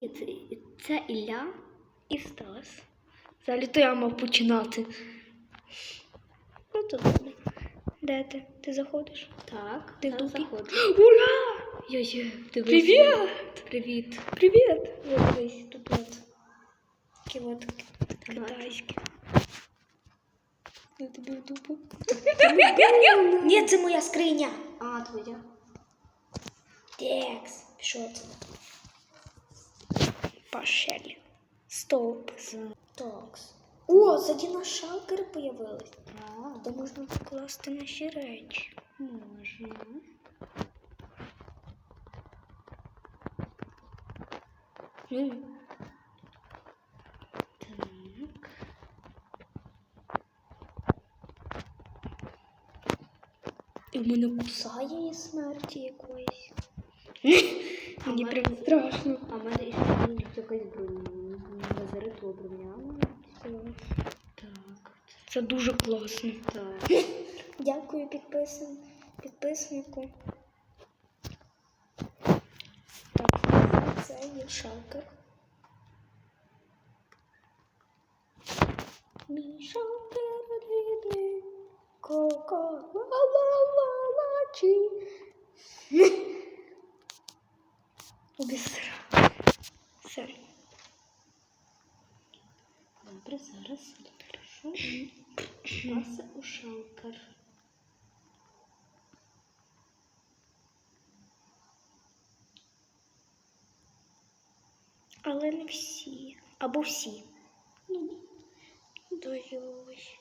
І Це, це Ілля і Стас. Взагалі то я мав починати. Ну то добре. Де ти? Ти заходиш? Так, Ти дупі? заходжу. Ура! Дивись. Привіт! Привіт. Привіт! Ось Дивись, тут от. Такі от китайські. Я тобі в дупу. Ні, це моя скриня. А, твоя. Текс. Що це? Пашель. Стоп. Токс. О, ззаді наш шалкер появилась. Так, Де можна покласти наші речі. можна. Так. і в мене кусає смерті якоїсь. Мені прям страшно. А в мене ще якась броня. Лазеритова броня. Так. Це дуже класно. Так. Дякую підписан... підписнику. Так, це є шалкер. Мій шалкер рідний, кока-ла-ла-ла-ла-чі. Обісра. Все. Добре, зараз прошу. Нас у шалкер. Але не всі. Або всі. Ну, Дойой.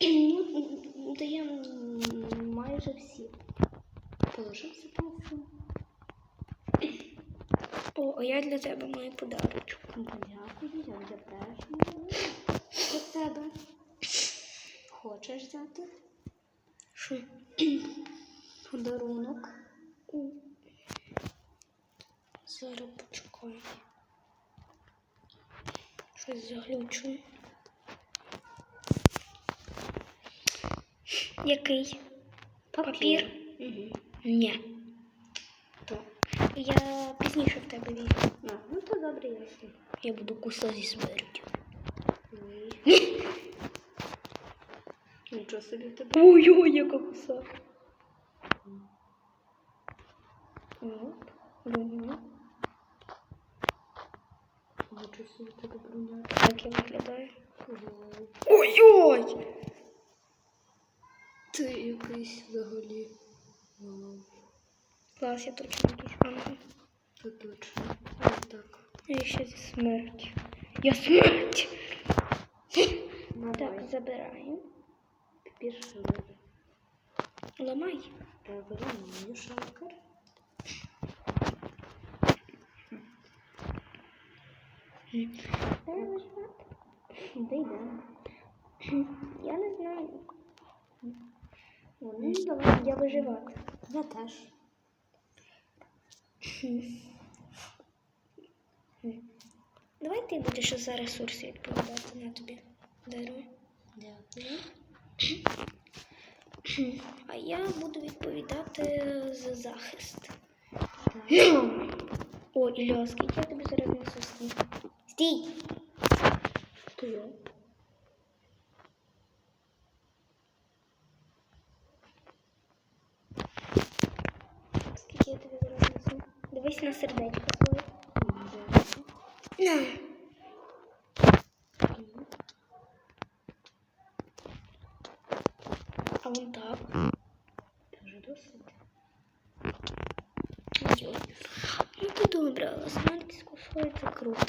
ну, даємо майже всі. Положив запасу. О, а я для тебе маю подарочок. Дякую, я вже теж маю до тебе. Хочеш взяти Що? подарунок? Зараз почекай. Щось заглючує. Який? Папір? Угу. Ні. Так. Я пізніше в тебе візьму. А, ну то добре, ясно. Я буду куса зі смертю. Ой. Нічого собі в тебе. Ой-ой, яка куса. Оп. Броня. Нічого собі в тебе броня. Так я виглядаю. Ой. Ой-ой! Ти якийсь взагалі. Клас, я точно якийсь ангел. Це точно. Ось так. Я ще зі смертю. Я смерть! Давай. Так, забираю. Пішли. Ламай. Так, ламаю шалкер. Дай виживати. Де йдемо? Я не знаю. Ну, давай. Я виживати. Я теж. Давай ти будеш за ресурси відповідати на тобі. Даруй. Дякую. А я буду відповідати за захист. О, Ілля, скільки я тобі зараз несу стій? Стій! Стою. Скільки я тобі зараз несу? Дивись на сердечко А вон так. Це вже досить. Ой. Ну ти добре, це круто.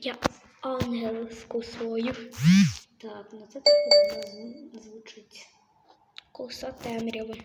Я ангельську свою. Так, ну це так звучить. Коса темряви.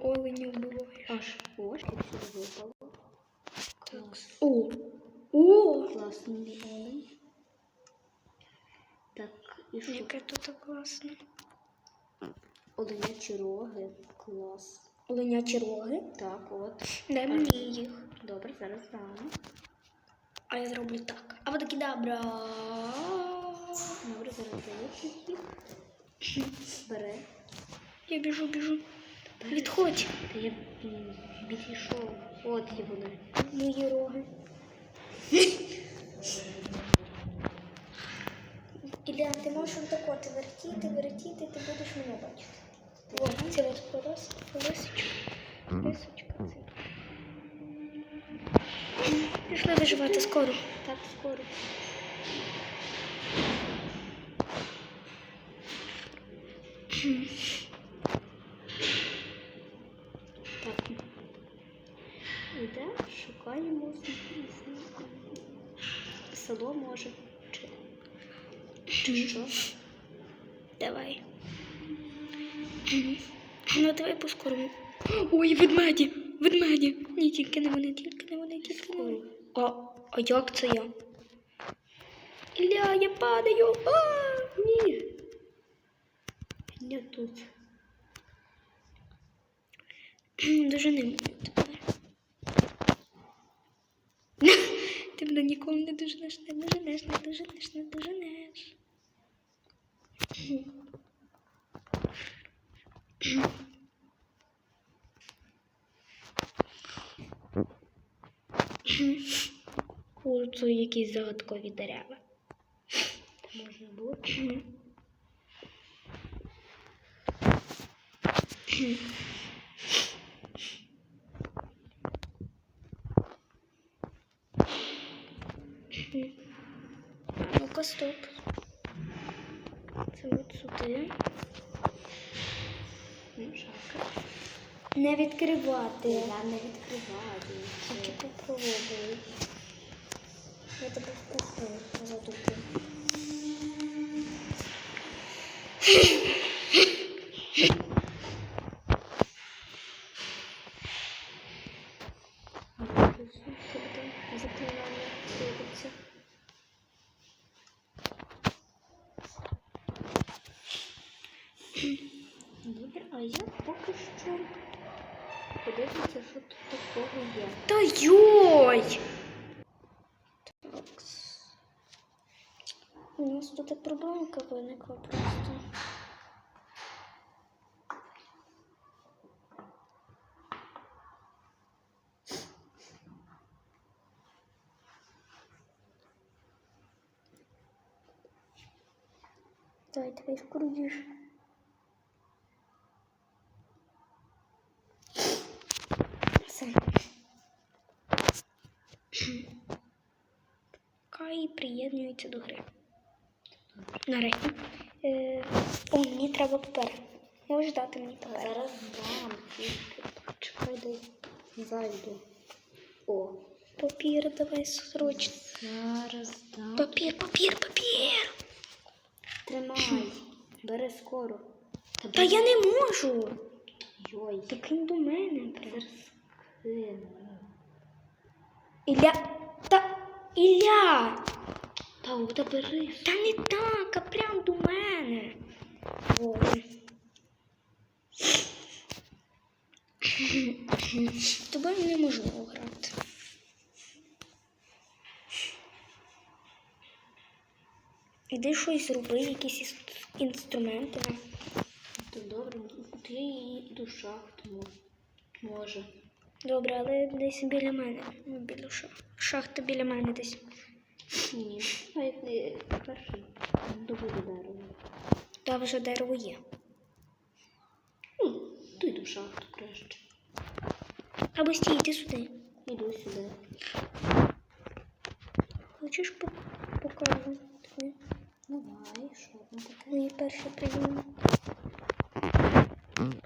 бідного оленя? Аж ось сюди випало. Клас. О! О! Класний олень. Так, і що? Яке тут класне. Оленячі роги. Клас. Оленячі роги. Так, от. Дай мені їх. Добре, зараз дам. А я зроблю так. Авадокідабра. Добре, зараз даєш їх. Бери. Я біжу, біжу. Відходь. Та я м, відійшов. От є вони. Мої роги. Ілля, ти можеш отак от вертіти, вертіти, ти будеш мене бачити. Ось, це от колес, колесочка. Колесочка це. Пішли виживати скоро. Так, скоро. Так. Ведмеді! Ведмеді! Ні, тільки не вони, тільки не вони, тільки не вони. А, а як це я? Ілля, я падаю! А, ні! Не тут. Дуже не. Ти мене ніколи не доженеш, не доженеш, не доженеш, не. О, це якісь загадкові дерева. Це може бути. Ну-ка, стоп. Це от сюди. Ну, шапка. Не відкривати. Я не відкриваю. Тільки попробуй. Я тебе вкусну задуплю. Заклинання робиться. Добре, а я поки що подивлюся, що тут такого є. Та йой! Так. У нас тут проблемка виникла просто. Давай, давай вкрутишь. Все. Кай приєднується до гри. Нарешті. Е, о, мені треба папер. Можеш дати мені папер? Зараз дам. Чекай, дай зайду. О, Папір давай срочно. зараз дам. Папір, папір, папір. Тримай. Бери скоро. Та я не можу. Йой. Та кинь до мене. Зараз. Ілля. Та Ілля. Та ота бери. Та не так, а прям до мене. Ой. З тобою неможливо грати. Іди щось зроби, якісь інструменти. То добре, я її в шахту. Може. Добре, але десь біля мене. Ну, біля шах. Шахта біля мене десь. Ні. Навіть не перший. Добуду дерево. Та вже дерево є. Ну, то йду в шахту краще. Або стій, йди сюди. Іду сюди. Хочеш по- покажу тобі Давай, що там таке? мої перші прийоми?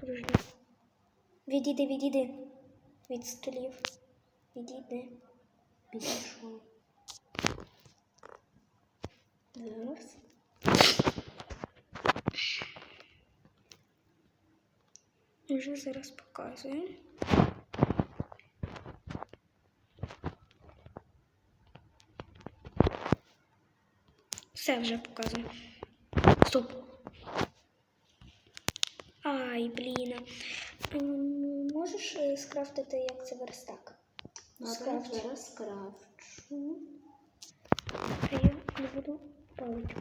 Подожди. Відійди, відійди. Від столів. Відійди. Підійшов. Зараз. Вже зараз показую. Все вже показую. Стоп. Ай, блін. Можеш е, скрафтити, як це верстак? Скрафт. зараз скрафчу. А я не буду паличку.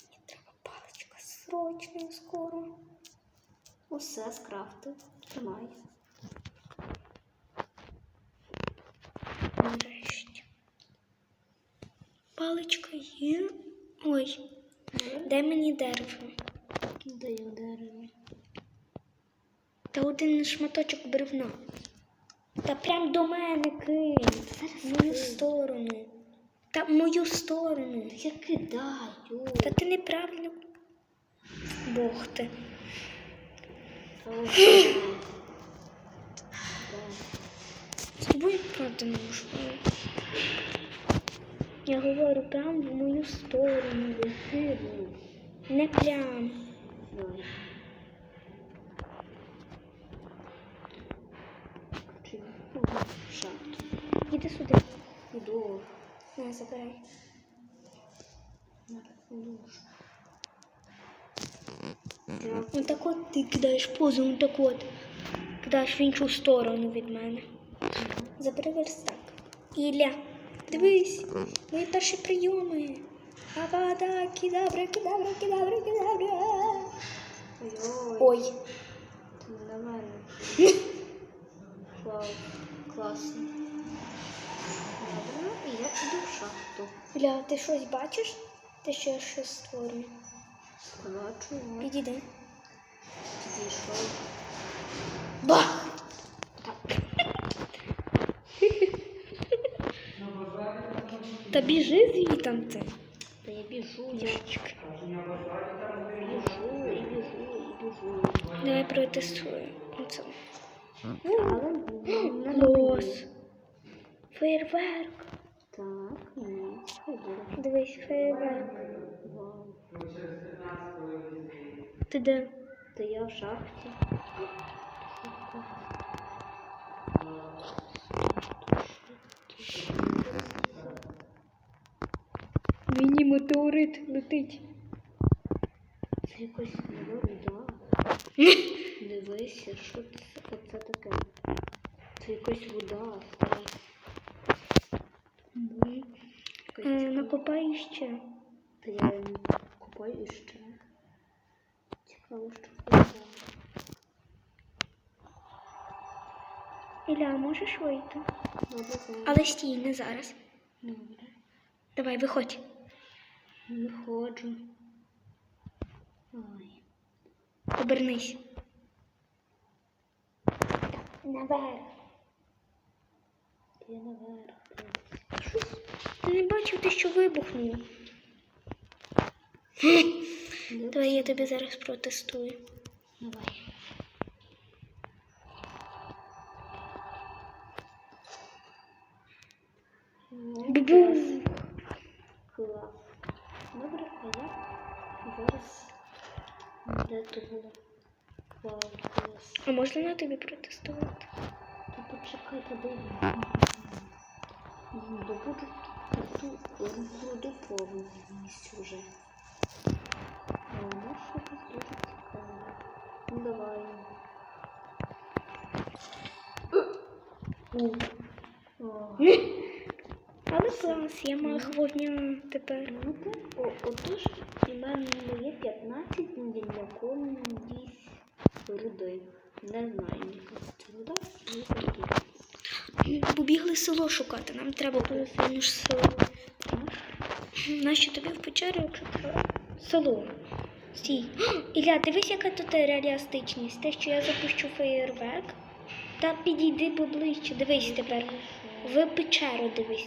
Мені треба паличка срочно, скоро. Усе скрафтив. Тримай. Нарешті. Паличка є. Ой, дай мені дерево. Даю дерево. Та один шматочок бревна. Та прям до мене кинь. В мою сторону. Та в мою сторону. Я кидаю. Та ти неправильно. Бог ти. З тобою правда не можу. Я говорю прям в мою сторону. Не прям. Давай. Чи шахту. Іди сюди. Іду. На, забирай. Іду. Ось так от ти кидаєш позу, ось так от. Кидаєш в іншу сторону від мене. Забери верстак. Ілля, дивись, мої перші прийоми. Авада, кідабра, кідабра, кідабра, кідабра. Ой-ой. Ой, Ти не на мене. Ілля, ти щось бачиш? Ти я щось створюю? Бачу, от Підійди. підійшов. Бах! Та біжи звітанти. Та я біжу, Ящик. біжу, і біжу, і біжу. Давай протестую. Оце. Але не Фейерверк. Так, ні, хай буде. Дивись, фейерверк. Ти де? Та я в шахті. Міні метеорит летить. Це якось нова вода. Дивися, що це, оце таке. Це якась вода. стара. Якась Е, ще. Та я купаю ще. Цікаво, що це вода. Ілля, можеш вийти? Добре. Але стій, не зараз. Добре. Давай, виходь. Виходжу. Ой. Обернись. Наверх. Я наверх. Ти не бачив, ти що вибухнуло. Давай я тобі зараз протестую. Давай. Бу-бу. Клас. Добре, а я зараз де то було? Вау, клас. А можна на тобі протестувати? Та почекай, подивись. Добуду ту руду повністю вже. Ну що тут дуже цікаво. Ну давай. Але клас, я мах вогня тепер. Ну отож, і в мене є 15 дільником десь руди. Не знаю, яка це руда, але такі. Побігли село шукати, нам треба сильно ж село. Нащо тобі в печері, якщо це село? Стій. Ілля, дивись, яка тут реалістичність. Те, що я запущу феєрверк. Та підійди поближче. Дивись тепер. В печеру дивись.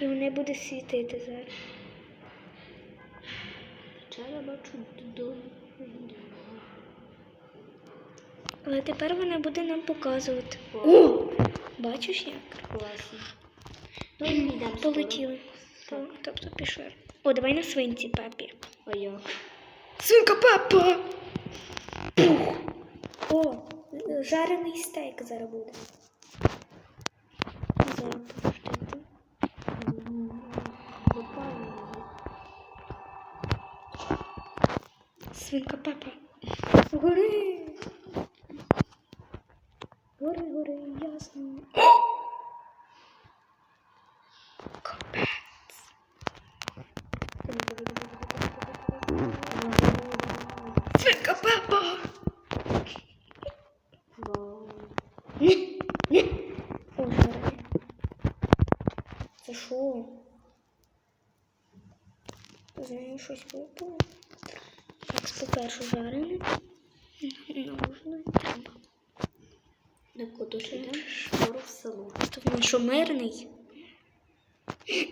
І вони буде світити зараз. Печера бачу до. Але тепер вона буде нам показувати. О, Бачиш як? класно. Ну. Полетіли. Тобто пішли. О, давай на свинці папі. А як? Свинка папа! Пух! О, жарений стейк зараз буде. Зараз подождите. Свинка папа. Гори, гори, ясно. Свинка папа! Це що? З нею щось випало? Так, по-перше, жарене. Не можна, треба. На куди ж йдемо? Скоро в село. То він що мирний?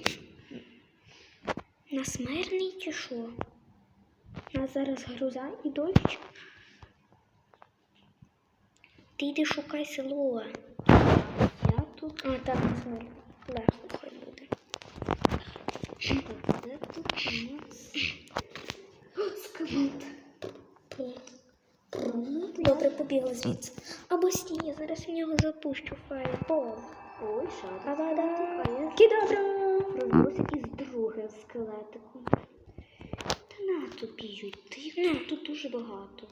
Нас мирний чи що? Нас зараз гроза і дощ. Ти йди шукай село. Я тут. А, так, нас мирний. Легко хай буде. Так, де тут у нас? О, Скелет. Побігла звідси. Або стій, я зараз в нього запущу фаєрбол. Ой, шар. Та-да-да! А розбився із другим скелетиком. Та на тобі йти. На. Тут дуже багато.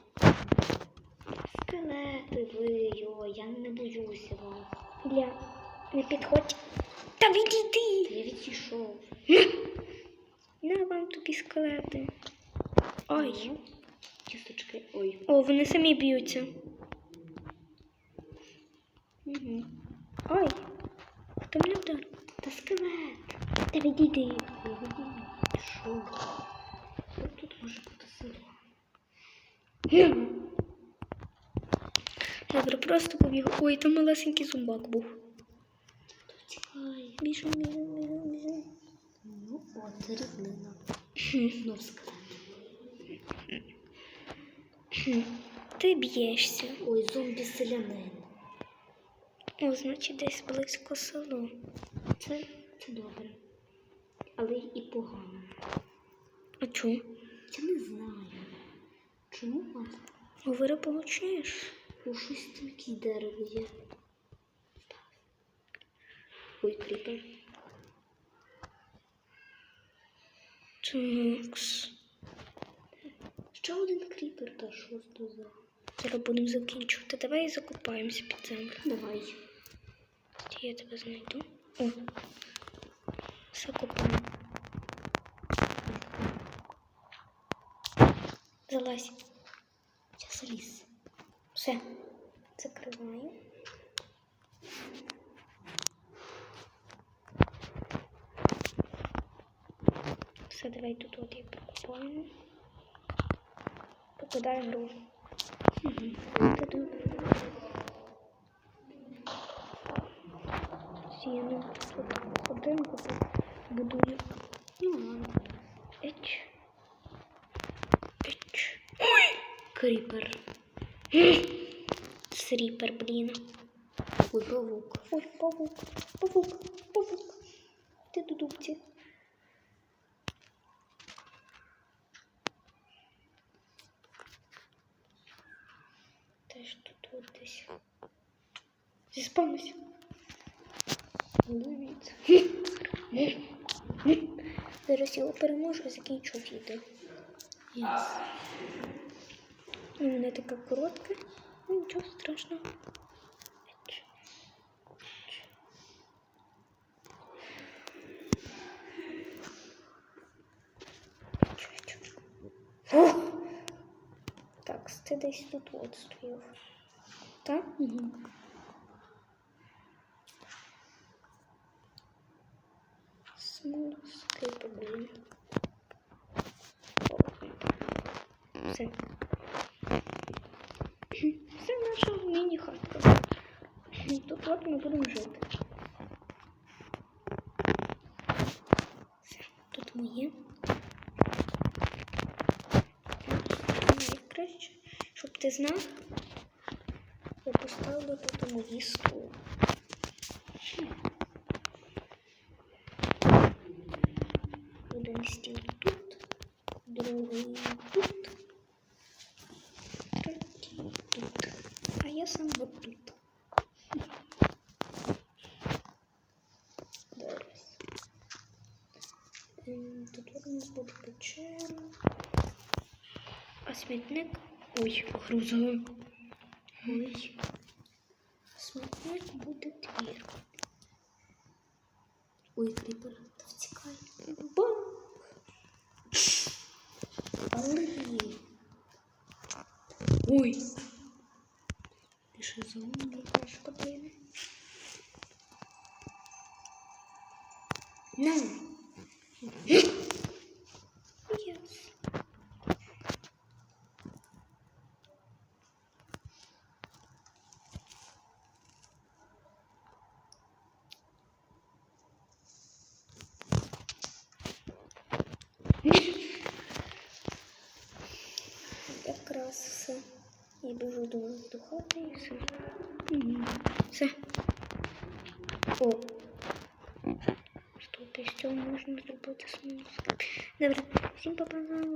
Скелети ви, ой, я не боюся вас. Ілля, не підходь. Та відійди! Та я відійшов. На вам тобі скелети. Ой. Кісточки. Ой. О, вони самі б'ються. Угу. Ой. Хто мене вдарив? Та скелет. Та відійди. Що тут може бути село? Добре, просто побіг. Ой, там малесенький зумбак був. Тікай. Біжу, біжу, біжу, біжу. Ну, от, це рівнина. Знов скелет. Ти б'єшся. Ой, зомбі-селянин. О, значить, десь близько село. Це, це добре. Але і погано. А чому? Я не знаю. Чому вас? Говори, получаєш? У щось там якесь дерево є. Ой, кріпер. Такс. Ще один кріпер, та за? Зараз будемо закінчувати. Давай закопаємося під землю. Давай. Я тебе знайду. О. Закопаємо. Залазь. Я заліз. Все. Закриваю. Все, давай тут от я прокопаємо. Покидаємо гру. Та-дум. Сіну. Тут ходинку тут будую. Ну, ладно. Еч. Еч. Кріпер. Сріпер, блін. Ой, павук. Ой, павук, павук, павук. Ти дудубці. Теж тут от десь. Зіспавнуся. Дивіться. Зараз його переможу і закінчу відео. Yes. Ну, Вона така коротка. Ну, нічого страшного. Так, ти десь тут от стояв. Так? Угу. С- Смолоскипи, блін. Все. Це наша міні-хатка. Тут от ми будемо жити. Все, тут моє. Найкраще, щоб ти знав, я поставлю тут мої стул. Один стіл тут, другий тут, третій тут. А я сам вот тут. Зараз. Ем, Тут от у нас буде печера. А смітник. Ой, грузовий. Ой. Смітник буде твір. Ой, кріпер, طب ليه نعم. Цього можна? Добре, всім нас.